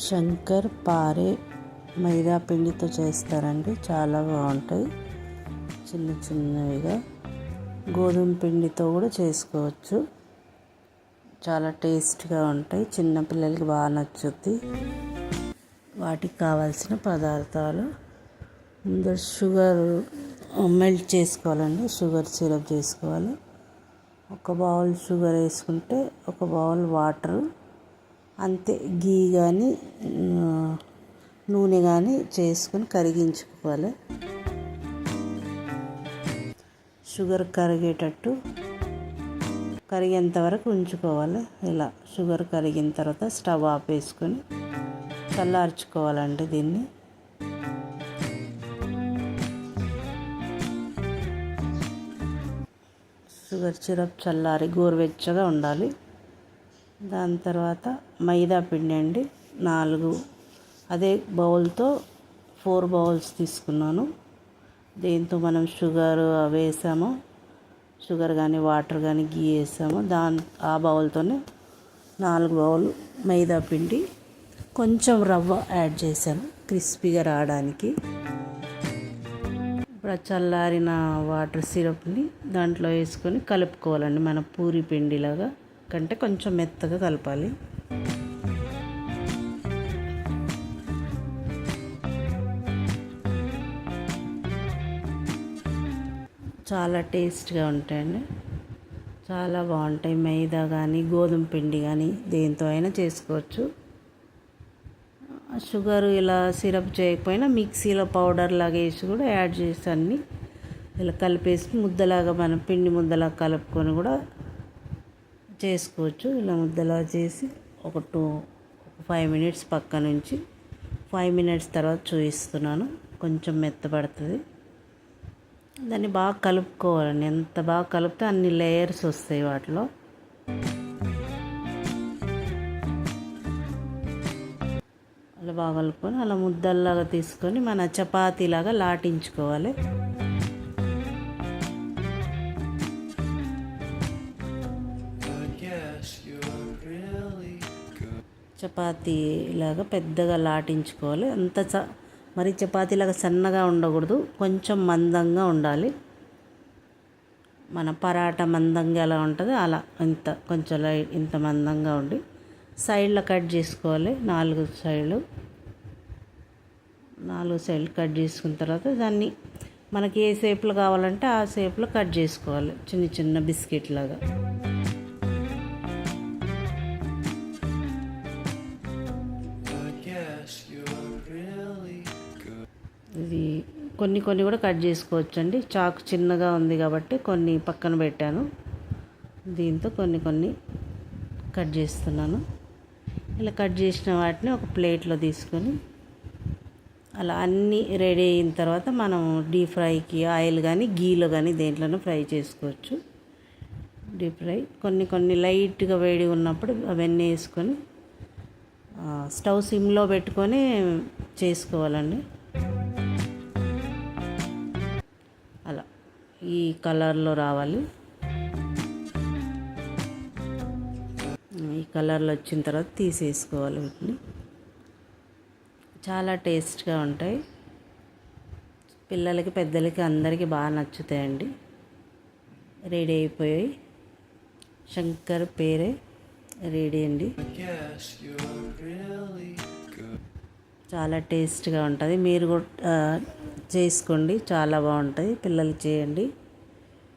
శంకర్ పారే మైదా పిండితో చేస్తారండి. చాలా బాగుంటాయి. చిన్న చిన్నవిగా. గోధుమ పిండితో కూడా చేసుకోవచ్చు. చాలా టేస్ట్గా ఉంటాయి. చిన్నపిల్లలకి బాగా నచ్చుద్ది. వాటికి కావాల్సిన పదార్థాలు. ముందు షుగర్ మెల్ట్ చేసుకోవాలండి. షుగర్ సిరప్ చేసుకోవాలి. ఒక బౌల్ షుగర్ వేసుకుంటే ఒక బౌల్ వాటర్. అంతే గీ కానీ నూనె కానీ చేసుకొని కరిగించుకోవాలి. షుగర్ కరిగేటట్టు కరిగేంత వరకు ఉంచుకోవాలి. ఇలా షుగర్ కరిగిన తర్వాత స్టవ్ ఆపేసుకొని చల్లార్చుకోవాలండి దీన్ని. షుగర్ సిరప్ చల్లారి గోరువెచ్చగా ఉండాలి. దాని తర్వాత మైదా పిండి అండి నాలుగు. అదే బౌల్తో ఫోర్ బౌల్స్ తీసుకున్నాను. దీంతో మనం షుగర్ అవి వేసాము. షుగర్ కానీ వాటర్ కానీ గీ వేసాము. దాని ఆ బౌల్తోనే నాలుగు బౌల్ మైదా పిండి కొంచెం రవ్వ యాడ్ చేశాను క్రిస్పీగా రావడానికి. ఇప్పుడు చల్లారిన వాటర్ సిరప్ని దాంట్లో వేసుకొని కలుపుకోవాలండి మన పూరి పిండిలాగా. కంటే కొంచెం మెత్తగా కలపాలి. చాలా టేస్ట్గా ఉంటాయండి. చాలా బాగుంటాయి. మైదా కానీ గోధుమ పిండి కానీ దేంతో అయినా చేసుకోవచ్చు. షుగర్ ఇలా సిరప్ చేయకపోయినా మిక్సీలో పౌడర్ లాగా వేసి కూడా యాడ్ చేసి అన్నీ ఇలా కలిపేసి ముద్దలాగా మనం పిండి ముద్దలాగా కలుపుకొని కూడా చేసుకోవచ్చు. ఇలా ముద్దలా చేసి ఒక టూ ఫైవ్ మినిట్స్ పక్క నుంచి ఫైవ్ మినిట్స్ తర్వాత చూపిస్తున్నాను కొంచెం మెత్తపడుతుంది దాన్ని బాగా కలుపుకోవాలండి. ఎంత బాగా కలిపితే అన్ని లేయర్స్ వస్తాయి వాటిలో. అలా బాగా కలుపుకొని అలా ముద్దల్లాగా తీసుకొని మన చపాతీలాగా లాటించుకోవాలి. చపాతీ లాగా పెద్దగా లాటించుకోవాలి. అంత చ మరి చపాతీలాగా సన్నగా ఉండకూడదు. కొంచెం మందంగా ఉండాలి. మన పరాట మందంగా ఎలా ఉంటుందో అలా. ఇంత కొంచెం లైట్ ఇంత మందంగా ఉండి సైడ్లో కట్ చేసుకోవాలి. నాలుగు సైడ్లు. నాలుగు సైడ్లు కట్ చేసుకున్న తర్వాత దాన్ని మనకి ఏ షేప్లో కావాలంటే ఆ షేప్లో కట్ చేసుకోవాలి. చిన్న చిన్న బిస్కెట్ లాగా ఇది కొన్ని కొన్ని కూడా కట్ చేసుకోవచ్చు అండి చాకు చిన్నగా ఉంది కాబట్టి కొన్ని పక్కన పెట్టాను. దీంతో కొన్ని కొన్ని కట్ చేస్తున్నాను. ఇలా కట్ చేసిన వాటిని ఒక ప్లేట్లో తీసుకొని అలా అన్నీ రెడీ అయిన తర్వాత మనం డీప్ ఫ్రైకి ఆయిల్ కానీ గీలో కానీ దేంట్లోనూ ఫ్రై చేసుకోవచ్చు. డీప్ ఫ్రై కొన్ని కొన్ని లైట్గా వేడి ఉన్నప్పుడు అవన్నీ వేసుకొని స్టవ్ సిమ్లో పెట్టుకొని చేసుకోవాలండి. అలా ఈ కలర్లో రావాలి. ఈ కలర్లో వచ్చిన తర్వాత తీసేసుకోవాలి వీటిని. చాలా టేస్ట్గా ఉంటాయి. పిల్లలకి పెద్దలకి అందరికీ బాగా నచ్చుతాయండి. రెడీ అయిపోయాయి. శంకర్ పేరే. రెడీ అండి. చాలా టేస్ట్గా ఉంటుంది. మీరు కూడా చేసుకోండి. చాలా బాగుంటుంది. పిల్లలు చేయండి.